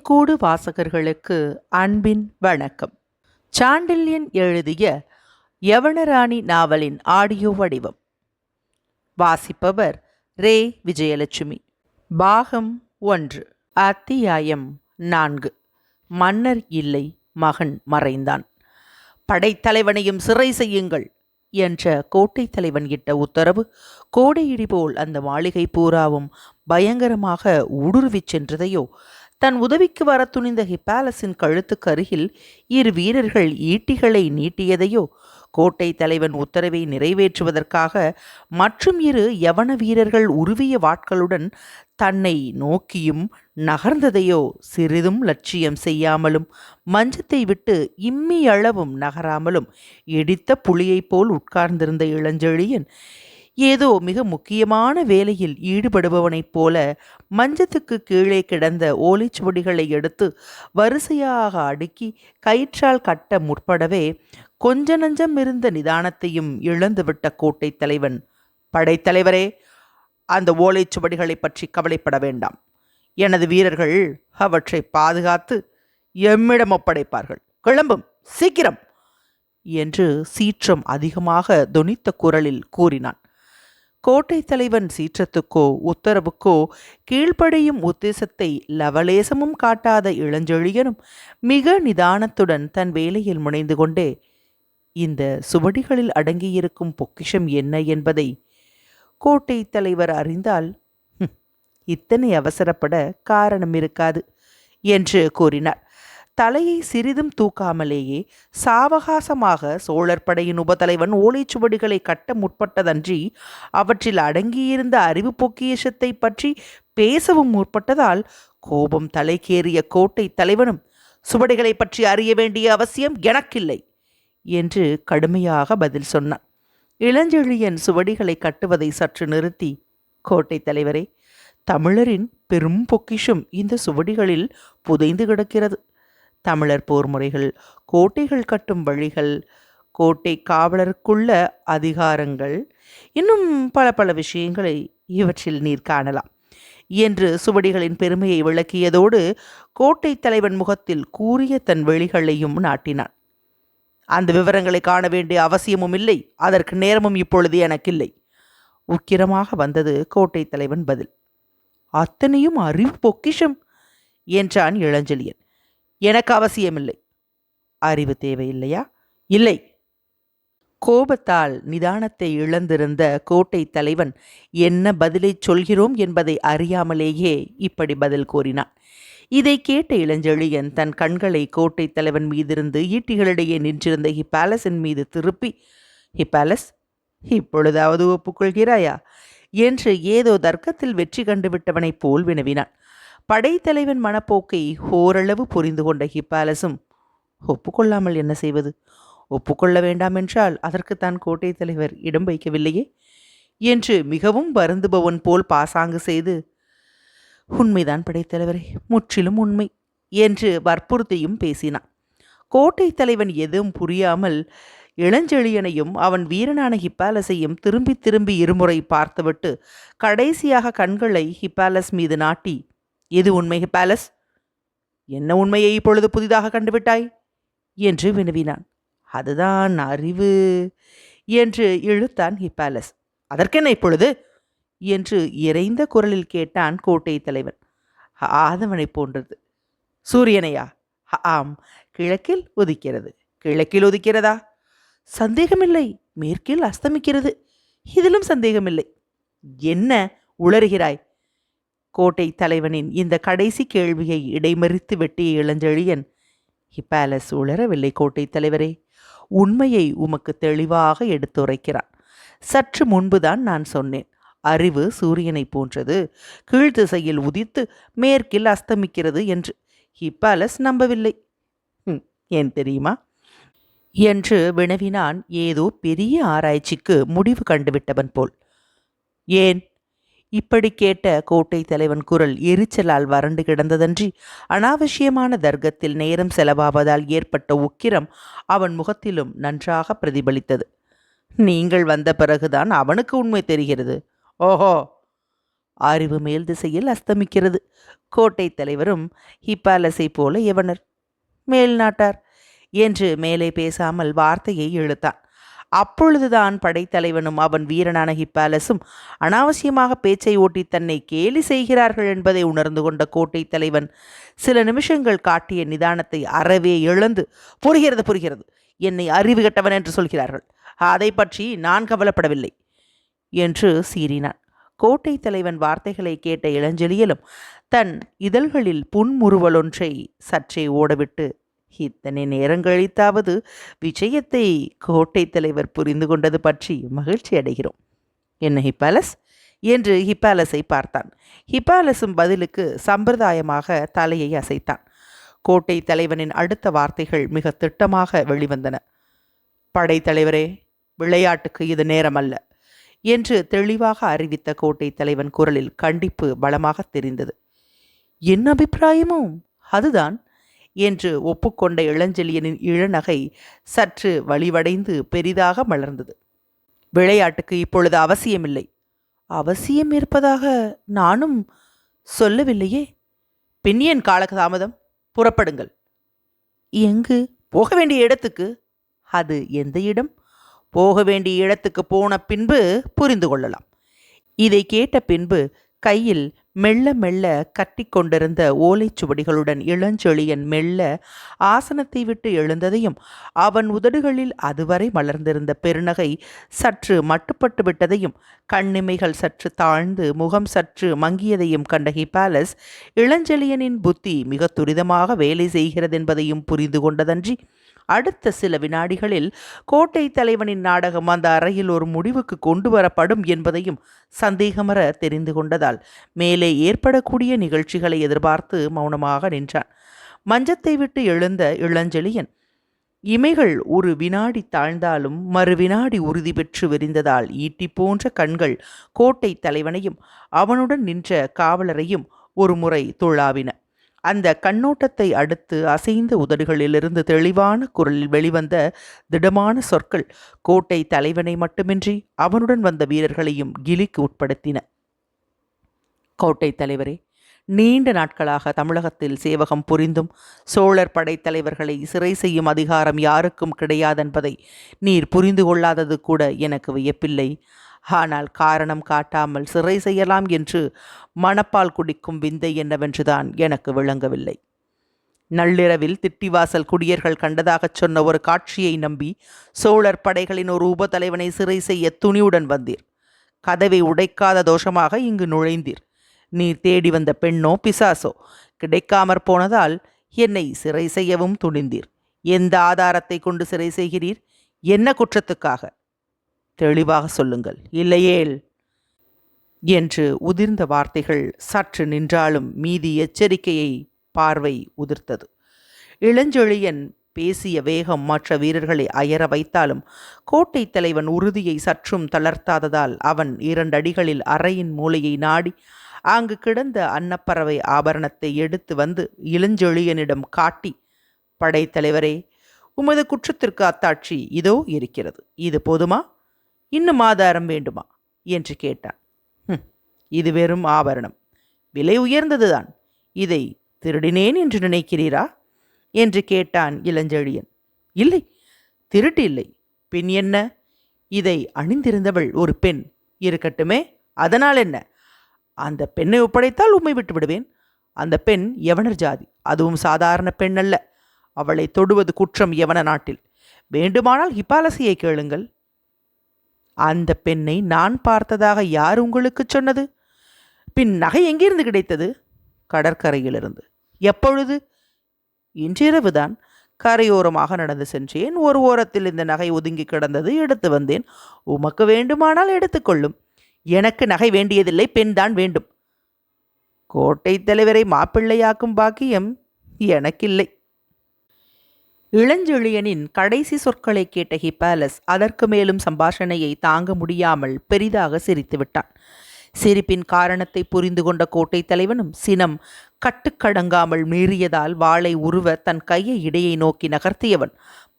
தேன்கூடு வாசகர்களுக்கு அன்பின் வணக்கம். சாண்டில்யன் எழுதிய யவனராணி நாவலின் ஆடியோ வடிவம். வாசிப்பவர் ரே. விஜயலட்சுமி. பாகம் ஒன்று. அத்தியாயம் நான்கு. மன்னர் இல்லை மகன் மறைந்தான். படைத்தலைவனையும் சிறை செய்யுங்கள் என்ற கோட்டைத் தலைவன் இட்ட உத்தரவு கோடையிடி போல் அந்த மாளிகை பூராவும் பயங்கரமாக ஊடுருவிச் சென்றதையோ தன் உதவிக்கு வர துணிந்த ஹிப்பாலஸின் கழுத்துக்கு அருகில் இரு வீரர்கள் ஈட்டிகளை நீட்டியதையோ கோட்டை தலைவன் உத்தரவை நிறைவேற்றுவதற்காக மற்றும் இரு யவன வீரர்கள் உருவிய வாட்களுடன் தன்னை நோக்கியும் நகர்ந்ததையோ சிறிதும் லட்சியம் செய்யாமலும் மஞ்சத்தை விட்டு இம்மியளவும் நகராமலும் இடித்த புலியைப் போல் உட்கார்ந்திருந்த இளஞ்செழியன் ஏதோ மிக முக்கியமான வேலையில் ஈடுபடுபவனைப் போல மஞ்சத்துக்கு கீழே கிடந்த ஓலைச்சுவடிகளை எடுத்து வரிசையாக அடுக்கி கயிற்றால் கட்ட முற்படவே கொஞ்ச நஞ்சம் இருந்த நிதானத்தையும் இழந்துவிட்ட கோட்டை தலைவன் படைத்தலைவரே அந்த ஓலைச்சுவடிகளை பற்றி கவலைப்பட வேண்டாம். எனது வீரர்கள் அவற்றை பாதுகாத்து எம்மிடம் ஒப்படைப்பார்கள். கிளம்பும் சீக்கிரம்! என்று சீற்றம் அதிகமாக தொனித்த குரலில் கூறினான். கோட்டை தலைவன் சீற்றத்துக்கோ உத்தரவுக்கோ கீழ்ப்படியும் உத்தேசத்தை லவலேசமும் காட்டாத இளஞ்செழியனும் மிக நிதானத்துடன் தன் வேலையில் முனைந்து கொண்டே இந்த சுவடிகளில் அடங்கியிருக்கும் பொக்கிஷம் என்ன என்பதை கோட்டை தலைவர் அறிந்தால் இத்தனை அவசரப்பட காரணம் இருக்காது என்று கூறினார். தலையை சிறிதும் தூக்காமலேயே சாவகாசமாக சோழர் படையின் உபதலைவன் ஓலைச்சுவடிகளை கட்ட முற்பட்டதன்றி அவற்றில் அடங்கியிருந்த அறிவு பொக்கியேஷத்தை பற்றி பேசவும் முற்பட்டதால் கோபம் தலைக்கேறிய கோட்டை தலைவனும் சுவடிகளை பற்றி அறிய வேண்டிய அவசியம் எனக்கில்லை என்று கடுமையாக பதில் சொன்னான். இளஞ்செழியன் சுவடிகளை கட்டுவதை சற்று நிறுத்தி கோட்டை தலைவரே தமிழரின் பெரும் பொக்கிஷம் இந்த சுவடிகளில் புதைந்து கிடக்கிறது. தமிழர் போர் முறைகள் கோட்டைகள் கட்டும் வழிகள் கோட்டை காவலருக்குள்ள அதிகாரங்கள் இன்னும் பல பல விஷயங்களை இவற்றில் நீர் காணலாம். என்று சுவடிகளின் பெருமையை விளக்கியதோடு கோட்டை தலைவன் முகத்தில் கூறிய தன் வெளிகளையும் நாட்டினான். அந்த விவரங்களை காண வேண்டிய அவசியமும் இல்லை அதற்கு நேரமும் இப்பொழுது எனக்கில்லை. உக்கிரமாக வந்தது கோட்டை தலைவன் பதில். அத்தனையும் அறிவு பொக்கிஷம் என்றான் இளஞ்செழியன். எனக்கு அவசியமில்லை. அறிவு தேவையில்லையா? இல்லை. கோபத்தால் நிதானத்தை இழந்திருந்த கோட்டை தலைவன் என்ன பதிலை சொல்கிறோம் என்பதை அறியாமலேயே இப்படி பதில் கூறினான். இதை கேட்ட இளஞ்செழியன் தன் கண்களை கோட்டை தலைவன் மீதிருந்து ஈட்டிகளிடையே நின்றிருந்த ஹிப்பாலஸின் மீது திருப்பி ஹிப்பாலஸ் இப்பொழுதாவது ஒப்புக்கொள்கிறாயா? என்று ஏதோ தர்க்கத்தில் வெற்றி கண்டுவிட்டவனைப் போல் வினவினான். படைத்தலைவன் மனப்போக்கை ஓரளவு புரிந்து கொண்ட ஹிப்பாலஸும் ஒப்புக்கொள்ளாமல் என்ன செய்வது? ஒப்புக்கொள்ள வேண்டாம் என்றால் அதற்குத்தான் கோட்டை தலைவர் இடம் வைக்கவில்லையே? என்று மிகவும் வருந்துபவன் போல் பாசாங்கு செய்து உண்மைதான் படைத்தலைவரே முற்றிலும் உண்மை என்று வற்புறுத்தியும் பேசினான். கோட்டை தலைவன் எதுவும் புரியாமல் இளஞ்செழியனையும் அவன் வீரனான ஹிப்பாலஸையும் திரும்பி திரும்பி இருமுறை பார்த்துவிட்டு கடைசியாக கண்களை ஹிப்பாலஸ் மீது நாட்டி எது உண்மை பேலஸ் என்ன உண்மையை இப்பொழுது புதிதாக கண்டுவிட்டாய்? என்று வினவினான். அதுதான் அறிவு என்று இழுத்தான் ஹிப்பாலஸ் அதற்கென்ன இப்பொழுது? என்று இறைந்த குரலில் கேட்டான் கோட்டை தலைவன். ஆதவனை போன்றது. சூரியனையா? ஆம். கிழக்கில் உதிக்கிறது. கிழக்கில் உதிக்கிறதா? சந்தேகமில்லை. மேற்கில் அஸ்தமிக்கிறது. இதிலும் சந்தேகமில்லை. என்ன உளறுகிறாய்? கோட்டை தலைவனின் இந்த கடைசி கேள்வியை இடைமறித்து வெட்டிய இளஞ்செழியன் ஹிப்பாலஸ் உளரவில்லை கோட்டை தலைவரே உண்மையை உமக்கு தெளிவாக எடுத்துரைக்கிறான். சற்று முன்புதான் நான் சொன்னேன் அறிவு சூரியனைப் போன்றது கீழ்த்திசையில் உதித்து மேற்கில் அஸ்தமிக்கிறது என்று. ஹிப்பாலஸ் நம்பவில்லை. ஏன் தெரியுமா? என்று வினவினான் ஏதோ பெரிய ஆராய்ச்சிக்கு முடிவு கண்டுவிட்டவன் போல். ஏன்? இப்படி கேட்ட கோட்டை தலைவன் குரல் எரிச்சலால் வறண்டு கிடந்ததன்றி அனாவசியமான தர்க்கத்தில் நேரம் செலவாவதால் ஏற்பட்ட உக்கிரம் அவன் முகத்திலும் நன்றாக பிரதிபலித்தது. நீங்கள் வந்த பிறகுதான் அவனுக்கு உண்மை தெரிகிறது. ஓஹோ! அறிவு மேல் திசையில் அஸ்தமிக்கிறது. கோட்டை தலைவரும் ஹிப்பாலஸை போல எவனர்? மேல் நாட்டார் என்று மேலே பேசாமல் வார்த்தையை இழுத்தான். அப்பொழுதுதான் படைத்தலைவனும் அவன் வீரனான ஹிப்பாலஸும் அனாவசியமாக பேச்சை ஓட்டி தன்னை கேலி செய்கிறார்கள் என்பதை உணர்ந்து கொண்ட கோட்டை தலைவன் சில நிமிஷங்கள் காட்டிய நிதானத்தை அறவே இழந்து புரிகிறது புரிகிறது. என்னை அறிவு கெட்டவன் என்று சொல்கிறார்கள். அதை பற்றி நான் கவலைப்படவில்லை என்று சீறினான். கோட்டை தலைவன் வார்த்தைகளை கேட்ட இளஞ்செழியலும் தன் இதழ்களில் புன்முறுவலொன்றை சற்றே ஓடவிட்டு இத்தனை நேரம் கழித்தாவது விஷயத்தை கோட்டை தலைவர் புரிந்து கொண்டது பற்றி மகிழ்ச்சி அடைகிறோம். என்ன ஹிப்பாலஸ்? என்று ஹிப்பாலஸை பார்த்தான். ஹிப்பாலஸும் பதிலுக்கு சம்பிரதாயமாக தலையை அசைத்தான். கோட்டை தலைவனின் அடுத்த வார்த்தைகள் மிக திட்டமாக வெளிவந்தன. படைத்தலைவரே விளையாட்டுக்கு இது நேரமல்ல என்று தெளிவாக அறிவித்த கோட்டை தலைவன் குரலில் கண்டிப்பு பலமாக தெரிந்தது. என் அபிப்பிராயமும் அதுதான். என்று ஒப்புக்கொண்ட இளஞ்செழியனின் இளநகை சற்று வழிவடைந்து பெரிதாக மலர்ந்தது. விளையாட்டுக்கு இப்பொழுது அவசியமில்லை. அவசியம் இருப்பதாக நானும் சொல்லவில்லையே. பின்னியன் காலதாமதம்? புறப்படுங்கள். எங்கு? போக வேண்டிய இடத்துக்கு? அது எந்த இடம்? போக வேண்டிய இடத்துக்கு போன பின்பு புரிந்து கொள்ளலாம். இதை கேட்ட பின்பு கையில் மெல்ல மெல்ல கட்டிக்கொண்டிருந்த ஓலைச்சுவடிகளுடன் இளஞ்செழியன் மெல்ல ஆசனத்தை விட்டு எழுந்ததையும் அவன் உதடுகளில் அதுவரை மலர்ந்திருந்த பெருநகை சற்று மட்டுப்பட்டு விட்டதையும் கண்ணிமைகள் சற்று தாழ்ந்து முகம் சற்று மங்கியதையும் கண்ட ஹிபாலஸ் இளஞ்செழியனின் புத்தி மிக துரிதமாக வேலை செய்கிறது என்பதையும் புரிந்து கொண்டதன்றி அடுத்த சில வினாடிகளில் கோட்டை தலைவனின் நாடகம் அந்த அறையில் ஒரு முடிவுக்கு கொண்டு வரப்படும் என்பதையும் சந்தேகமர தெரிந்து கொண்டதால் மேலே ஏற்படக்கூடிய நிகழ்ச்சிகளை எதிர்பார்த்து மௌனமாக நின்றான். மஞ்சத்தை விட்டு எழுந்த இளஞ்செழியன் இமைகள் ஒரு வினாடி தாழ்ந்தாலும் மறு வினாடி உறுதி பெற்று விரிந்ததால் ஈட்டி போன்ற கண்கள் கோட்டை தலைவனையும் அவனுடன் நின்ற காவலரையும் ஒரு முறை துளாவின அந்த கண்ணோட்டத்தை அடுத்து அசைந்த உதடுகளிலிருந்து தெளிவான குரலில் வெளிவந்த திடமான சொற்கள் கோட்டை தலைவனை மட்டுமின்றி அவனுடன் வந்த வீரர்களையும் கிலிக்கு உட்படுத்தின. கோட்டை தலைவரே நீண்ட நாட்களாக தமிழகத்தில் சேவகம் புரிந்தும் சோழர் படைத்தலைவர்களை சிறை செய்யும் அதிகாரம் யாருக்கும் கிடையாதென்பதை நீர் புரிந்து கொள்ளாதது கூட எனக்கு வியப்பில்லை. ஆனால் காரணம் காட்டாமல் சிறை செய்யலாம் என்று மணப்பால் குடிக்கும் விந்தை என்னவென்றுதான் எனக்கு விளங்கவில்லை. நள்ளிரவில் திட்டிவாசல் குடியர்கள் கண்டதாகச் சொன்ன ஒரு காட்சியை நம்பி சோழர் படைகளின் ஒரு உபதலைவனை சிறை செய்ய துணிவுடன் வந்தீர். கதவை உடைக்காத தோஷமாக இங்கு நுழைந்தீர். நீர் தேடி வந்த பெண்ணோ பிசாசோ கிடைக்காமற் போனதால் என்னை சிறை செய்யவும் துணிந்தீர். எந்த ஆதாரத்தை கொண்டு சிறை செய்கிறீர்? என்ன குற்றத்துக்காக? தெளிவாக சொல்லுங்கள். இல்லையேல்? என்று உதிர்ந்த வார்த்தைகள் சற்று நின்றாலும் மீதி எச்சரிக்கையை பார்வை உதிர்த்தது. இளஞ்செழியன் பேசிய வேகம் மற்ற வீரர்களை அயர வைத்தாலும் கோட்டை தலைவன் உறுதியை சற்றும் தளர்த்தாததால் அவன் இரண்டடிகளில் அறையின் மூலையை நாடி அங்கு கிடந்த அன்னப்பறவை ஆபரணத்தை எடுத்து வந்து இளஞ்செழியனிடம் காட்டி படைத்தலைவரே உமது குற்றத்திற்கு அத்தாட்சி இதோ இருக்கிறது. இது போதுமா? இன்னும் ஆதாரம் வேண்டுமா? என்று கேட்டான். இது வெறும் ஆபரணம். விலை உயர்ந்ததுதான். இதை திருடினேன் என்று நினைக்கிறீரா? என்று கேட்டான் இளஞ்செழியன். இல்லை திருட்டு இல்லை. பெண் என்ன? இதை அணிந்திருந்தவள் ஒரு பெண். இருக்கட்டுமே அதனால் என்ன? அந்த பெண்ணை ஒப்படைத்தால் உண்மை விட்டு விடுவேன். அந்த பெண் யவனர் ஜாதி. அதுவும் சாதாரண பெண் அல்ல அவளை தொடுவது குற்றம் யவன நாட்டில். வேண்டுமானால் ஹிப்பாலசியை கேளுங்கள். அந்த பெண்ணை நான் பார்த்ததாக யார் உங்களுக்கு சொன்னது? பின் நகை எங்கிருந்து கிடைத்தது? கடற்கரையிலிருந்து. எப்பொழுது? இன்றிரவுதான். கரையோரமாக நடந்து சென்றேன். ஒரு ஓரத்தில் இந்த நகை ஒதுங்கி கிடந்தது. எடுத்து வந்தேன். உமக்கு வேண்டுமானால் எடுத்துக்கொள்ளும் எனக்கு நகை வேண்டியதில்லை. பெண் தான் வேண்டும். கோட்டை தலைவரை மாப்பிள்ளையாக்கும் பாக்கியம் எனக்கில்லை. இளஞ்செழியனின் கடைசி சொற்களை கேட்ட ஹிப்பாலஸ் அதற்கு மேலும் சம்பாஷணையை தாங்க முடியாமல் பெரிதாக சிரித்துவிட்டான். சிரிப்பின் காரணத்தை புரிந்து கொண்ட கோட்டை தலைவனும் சினம் கட்டுக்கடங்காமல் மீறியதால் வாளை உருவ தன் கையை இடையை நோக்கி நகர்த்தியவன்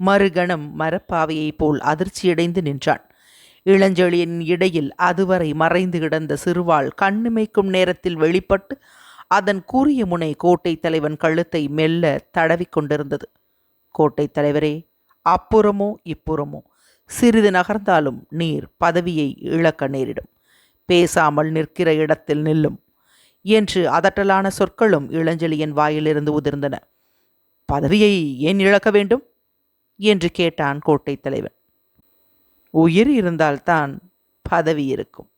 மறுகணம் மரப்பாவையைப் போல் அதிர்ச்சியடைந்து நின்றான். இளஞ்செழியனின் இடையில் அதுவரை மறைந்து கிடந்த சிறுவாள் கண்ணுமைக்கும் நேரத்தில் வெளிப்பட்டு அதன் கூறிய முனை கோட்டை தலைவன் கழுத்தை மெல்ல தடவிக் கொண்டிருந்தது. கோட்டை தலைவரே அப்புறமோ இப்புறமோ. சிறிது நகர்ந்தாலும் நீர் பதவியை இழக்க நேரிடும். பேசாமல் நிற்கிற இடத்தில் நில்லும். என்று அதட்டலான சொற்களும் இளஞ்செழியன் வாயிலிருந்து உதிர்ந்தன. பதவியை ஏன் இழக்க வேண்டும்? என்று கேட்டான் கோட்டை தலைவன். உயிர் இருந்தால்தான் பதவி இருக்கும்.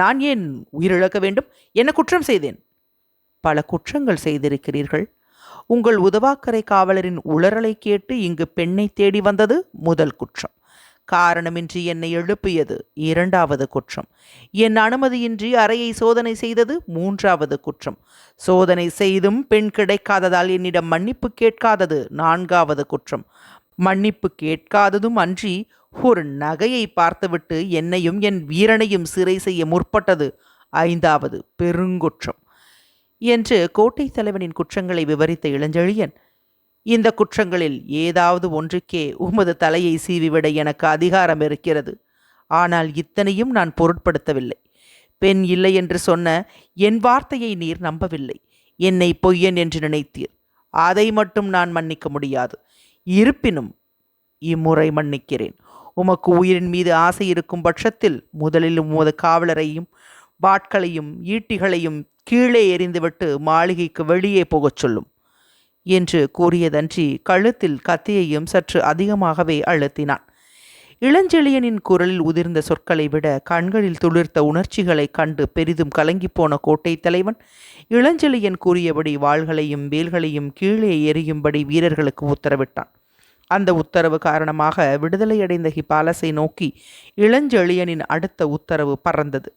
நான் ஏன் உயிரிழக்க வேண்டும்? என்ன குற்றம் செய்தேன்? பல குற்றங்கள் செய்திருக்கிறீர்கள். உங்கள் உதவாக்கரை காவலரின் உளறலை கேட்டு இங்கு பெண்ணை தேடி வந்தது முதல் குற்றம். காரணமின்றி என்னை எழுப்பியது இரண்டாவது குற்றம். என் அனுமதியின்றி அறையை சோதனை செய்தது மூன்றாவது குற்றம். சோதனை செய்தும் பெண் கிடைக்காததால் என்னிடம் மன்னிப்பு கேட்காதது நான்காவது குற்றம். மன்னிப்பு கேட்காததும் அன்றி ஒரு நகையை பார்த்துவிட்டு என்னையும் என் வீரனையும் சிறை செய்ய முற்பட்டது ஐந்தாவது பெருங்குற்றம். என்று கோட்டை தலைவனின் குற்றங்களை விவரித்த இளஞ்செழியன் இந்த குற்றங்களில் ஏதாவது ஒன்றுக்கே உமது தலையை சீவிவிட எனக்கு அதிகாரம் இருக்கிறது. ஆனால் இத்தனையும் நான் பொருட்படுத்தவில்லை. பெண் இல்லை என்று சொன்ன என் வார்த்தையை நீர் நம்பவில்லை. என்னை பொய்யன் என்று நினைத்தீர். அதை மட்டும் நான் மன்னிக்க முடியாது. இருப்பினும் இம்முறை மன்னிக்கிறேன். உமக்கு உயிரின் மீது ஆசை இருக்கும் பட்சத்தில் முதலில் உமது காவலரையும் பாட்களையும் ஈட்டிகளையும் கீழே எறிந்துவிட்டு மாளிகைக்கு வெளியே போகச் சொல்லும் என்று கூறியதன்றி கழுத்தில் கத்தியையும் சற்று அதிகமாகவே அழுத்தினான். இளஞ்செழியனின் குரலில் உதிர்ந்த சொற்களை விட கண்களில் துளிர்த்த உணர்ச்சிகளைக் கண்டு பெரிதும் கலங்கிப்போன கோட்டை தலைவன் இளஞ்செழியன் கூறியபடி வாள்களையும் வேல்களையும் கீழே எறியும்படி வீரர்களுக்கு உத்தரவிட்டான். அந்த உத்தரவு காரணமாக விடுதலையடைந்த ஹிபாலஸை நோக்கி இளஞ்செழியனின் அடுத்த உத்தரவு பறந்தது.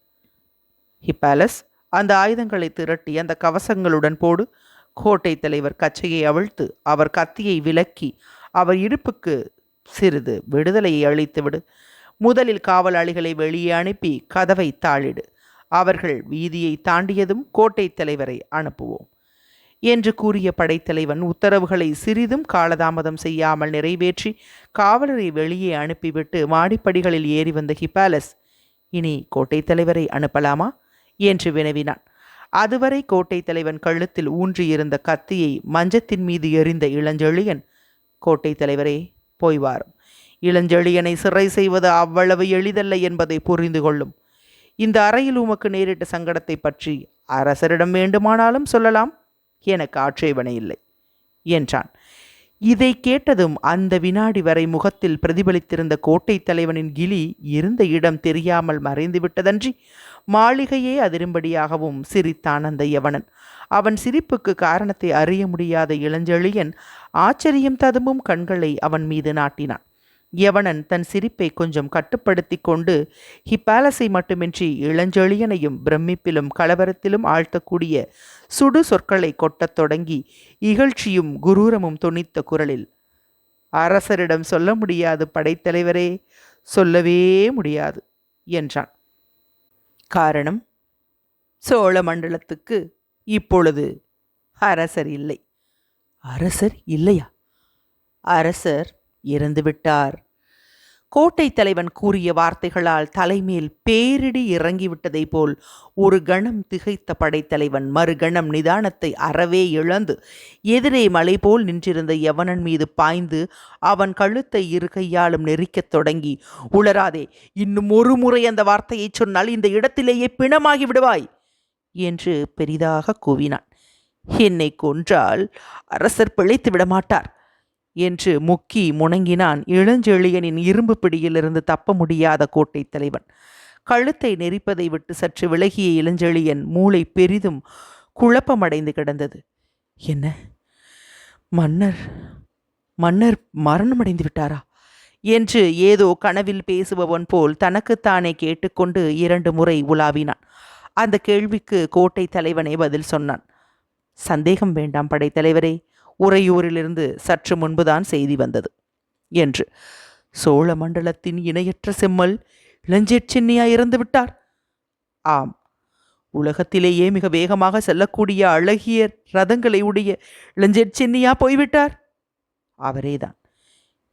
ஹிபாலஸ் அந்த ஆயுதங்களை திரட்டி அந்த கவசங்களுடன் போடு. கோட்டை தலைவர் கச்சையை அவிழ்த்து அவர் கத்தியை விலக்கி அவர் இடுப்புக்கு சிறிது விடுதலையை அளித்துவிடு முதலில் காவலாளிகளை வெளியே அனுப்பி கதவை தாளிடு அவர்கள் வீதியை தாண்டியதும் கோட்டை தலைவரை அனுப்புவோம் என்று கூறிய படைத்தலைவன் உத்தரவுகளை சிறிதும் காலதாமதம் செய்யாமல் நிறைவேற்றி காவலரை வெளியே அனுப்பிவிட்டு மாடிப்படிகளில் ஏறி வந்த ஹிபாலஸ் இனி கோட்டை தலைவரை அனுப்பலாமா? என்று வினவினான். அதுவரை கோட்டை தலைவன் கழுத்தில் ஊன்றியிருந்த கத்தியை மஞ்சத்தின் மீது எறிந்த இளஞ்செழியன் கோட்டை தலைவரே போய் வாரும். இளஞ்செழியனை சிறை செய்வது அவ்வளவு எளிதல்ல என்பதை புரிந்து கொள்ளும். இந்த அறையில் உமக்கு நேரிட்ட சங்கடத்தை பற்றி அரசரிடம் வேண்டுமானாலும் சொல்லலாம். எனக்கு ஆட்சேபனை இல்லை என்றான். இதை கேட்டதும் அந்த வினாடி வரை முகத்தில் பிரதிபலித்திருந்த கோட்டை தலைவனின் கிளி இருந்த இடம் தெரியாமல் மறைந்து விட்டதன்றி மாளிகையே அதிரும்படியாகவும் சிரித்தான் அந்த யவனன். அவன் சிரிப்புக்கு காரணத்தை அறிய முடியாத இளஞ்செழியன் ஆச்சரியம் ததும்பும் கண்களை அவன் மீது நாட்டினான். யவனன் தன் சிரிப்பை கொஞ்சம் கட்டுப்படுத்தி கொண்டு ஹிப்பாலஸை மட்டுமின்றி இளஞ்செழியனையும் பிரமிப்பிலும் கலவரத்திலும் ஆழ்த்தக்கூடிய சுடு சொற்களை கொட்டத் தொடங்கி இகழ்ச்சியும் குரூரமும் துணித்த குரலில் அரசரிடம் சொல்ல முடியாது படைத்தலைவரே சொல்லவே முடியாது என்றான். காரணம் சோழ மண்டலத்துக்கு இப்பொழுது அரசர் இல்லை. அரசர் இல்லையா? அரசர் இறந்துவிட்டார். கோட்டை தலைவன் கூறிய வார்த்தைகளால் தலைமேல் பேரிடி இறங்கிவிட்டதைப் போல் ஒரு கணம் திகைத்த படைத்தலைவன் மறுகணம் நிதானத்தை அறவே இழந்து எதிரே மலை போல் நின்றிருந்த யவனன் மீது பாய்ந்து அவன் கழுத்தை இரு கையாலும் நெரிக்கத் தொடங்கி உளராதே இன்னும் ஒரு முறை அந்த வார்த்தையைச் சொன்னால் இந்த இடத்திலேயே பிணமாகி விடுவாய்! என்று பெரிதாக கூவினான். என்னை கொன்றால் அரசர் பிழைத்து விடமாட்டார். என்று முக்கி முணங்கினான் இளஞ்செழியனின் இரும்பு பிடியிலிருந்து தப்ப முடியாத கோட்டை தலைவன். கழுத்தை நெரிப்பதை விட்டு சற்று விலகிய இளஞ்செழியன் மூளை பெரிதும் குழப்பமடைந்து கிடந்தது. என்ன? மன்னர் மன்னர் மரணமடைந்து விட்டாரா? என்று ஏதோ கனவில் பேசுபவன் போல் தனக்குத்தானே கேட்டுக்கொண்டு இரண்டு முறை உலாவினான். அந்த கேள்விக்கு கோட்டை தலைவனே பதில் சொன்னான். சந்தேகம் வேண்டாம் படைத்தலைவரே உறையூரிலிருந்து சற்று முன்புதான் செய்தி வந்தது. என்று சோழ மண்டலத்தின் இணையற்ற செம்மல் இளஞ்செச்சின்னியா இறந்து விட்டார். ஆம் உலகத்திலேயே மிக வேகமாக செல்லக்கூடிய அழகிய ரதங்களை உடைய இளஞ்செச்சின்னியா போய்விட்டார். அவரேதான்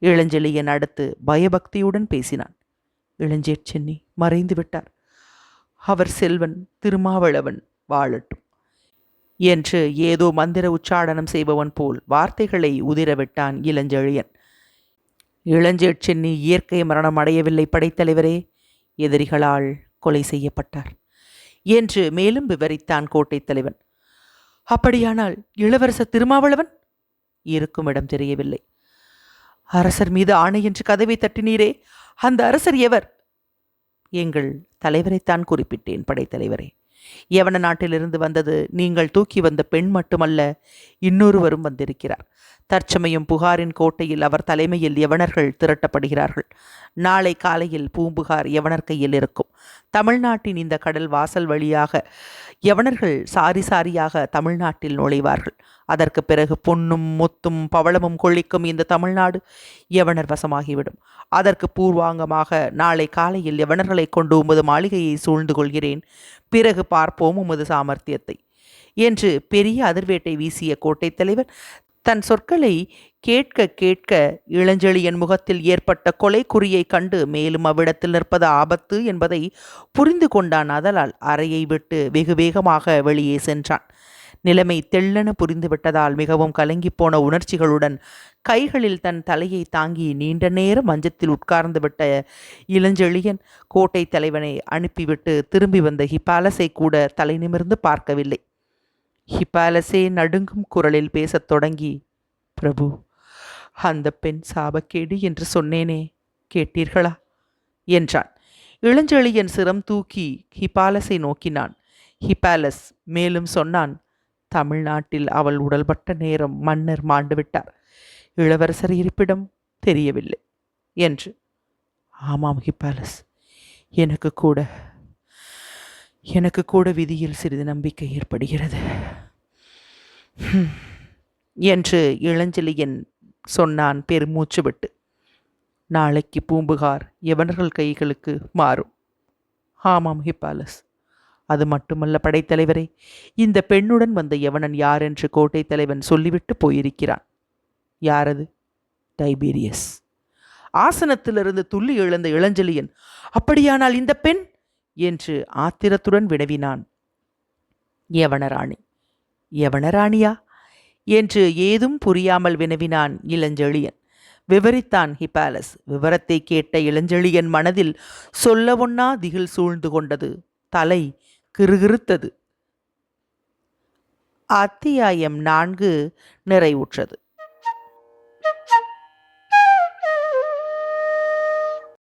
இளஞ்செழியன் அடுத்து பயபக்தியுடன் பேசினான். இளஞ்சேட் சென்னி மறைந்து விட்டார். அவர் செல்வன் திருமாவளவன் வாழட்டும். என்று ஏதோ மந்திர உச்சாடனம் செய்பவன் போல் வார்த்தைகளை உதிரவிட்டான் இளஞ்செழியன். இளஞ்சேட் சென்னி இயற்கை மரணம் அடையவில்லை படைத்தலைவரே எதிரிகளால் கொலை செய்யப்பட்டார் என்று மேலும் விவரித்தான் கோட்டைத் தலைவன். அப்படியானால் இளவரசர் திருமாவளவன்? இருக்கும் இடம் தெரியவில்லை. அரசர் மீது ஆணை என்று கதவை தட்டினீரே அந்த அரசர் எவர்? எங்கள் தலைவரைத்தான் குறிப்பிட்டேன் படைத்தலைவரே. யவன நாட்டிலிருந்து வந்தது? நீங்கள் தூக்கி வந்த பெண் மட்டுமல்ல இன்னொருவரும் வந்திருக்கிறார். தற்சமயம் புகாரின் கோட்டையில் அவர் தலைமையில் யவனர்கள் திரட்டப்படுகிறார்கள். நாளை காலையில் பூம்புகார் யவனர் கையில் இருக்கும். தமிழ்நாட்டின் இந்த கடல் வாசல் வழியாக யவனர்கள் சாரி சாரியாக தமிழ்நாட்டில் நுழைவார்கள். அதற்கு பிறகு பொன்னும் முத்தும் பவளமும் கொள்ளிக்கும் இந்த தமிழ்நாடு யவனர் வசமாகிவிடும். அதற்கு பூர்வாங்கமாக நாளை காலையில் யவனர்களை கொண்டு உமது மாளிகையை சூழ்ந்து கொள்கிறேன். பிறகு பார்ப்போம் உமது சாமர்த்தியத்தை. என்று பெரிய அதிர்வேட்டை வீசிய கோட்டைத் தலைவர் தன் சொற்களை கேட்க கேட்க இளஞ்செழியன் முகத்தில் ஏற்பட்ட கொலை குறியை கண்டு மேலும் அவ்விடத்தில் நிற்பது ஆபத்து என்பதை புரிந்து கொண்டான் அதலால் அறையை விட்டு வெகு வேகமாக வெளியே சென்றான். நிலைமை தெள்ளென புரிந்துவிட்டதால் மிகவும் கலங்கிப்போன உணர்ச்சிகளுடன் கைகளில் தன் தலையை தாங்கி நீண்ட நேரம் மஞ்சத்தில் உட்கார்ந்துவிட்ட இளஞ்செழியன் கோட்டை தலைவனை அனுப்பிவிட்டு திரும்பி வந்த ஹிபாலஸை கூட தலை நிமிர்ந்து பார்க்கவில்லை. ஹிபாலஸே நடுங்கும் குரலில் பேசத் தொடங்கி பிரபு அந்த பெண் சாபக்கேடு என்று சொன்னேனே கேட்டீர்களா? என்றான். இளஞ்செழியன் சிரம் தூக்கி ஹிபாலஸை நோக்கினான். ஹிபாலஸ் மேலும் சொன்னான் தமிழ்நாட்டில் அவள் உடல்பட்ட நேரம் மன்னர் மாண்டுவிட்டார் இளவரசர் இருப்பிடம் தெரியவில்லை. என்று. ஆமாம் ஹிபாலஸ் எனக்கு கூட எனக்கு கூட விதியில் சிறிது நம்பிக்கை ஏற்படுகிறது. என்று இளஞ்செழியன் சொன்னான் பெருமூச்சு விட்டு. நாளைக்கு பூம்புகார் யவனர்கள் கைகளுக்கு மாறும்? ஆமாம் ஹிப்பாலஸ். அது மட்டுமல்ல படைத்தலைவரே இந்த பெண்ணுடன் வந்த யவனன் யார் என்று கோட்டை தலைவன் சொல்லிவிட்டு போயிருக்கிறான். யாரது? டைபீரியஸ். ஆசனத்திலிருந்து துள்ளி எழுந்த இளஞ்செழியன் அப்படியானால் இந்த பெண் என்று ஆத்திரத்துடன் வினவினான். யவனராணி யவனராணியா என்று ஏதும் புரியாமல் வினவினான் இளஞ்செழியன். விவரித்தான் ஹிபாலஸ். விவரத்தை கேட்ட இளஞ்செழியன் மனதில் சொல்லவொன்னா திகில் சூழ்ந்து கொண்டது. தலை கிறுகிறுத்தது அத்தியாயம் நான்கு நிறைவுற்றது.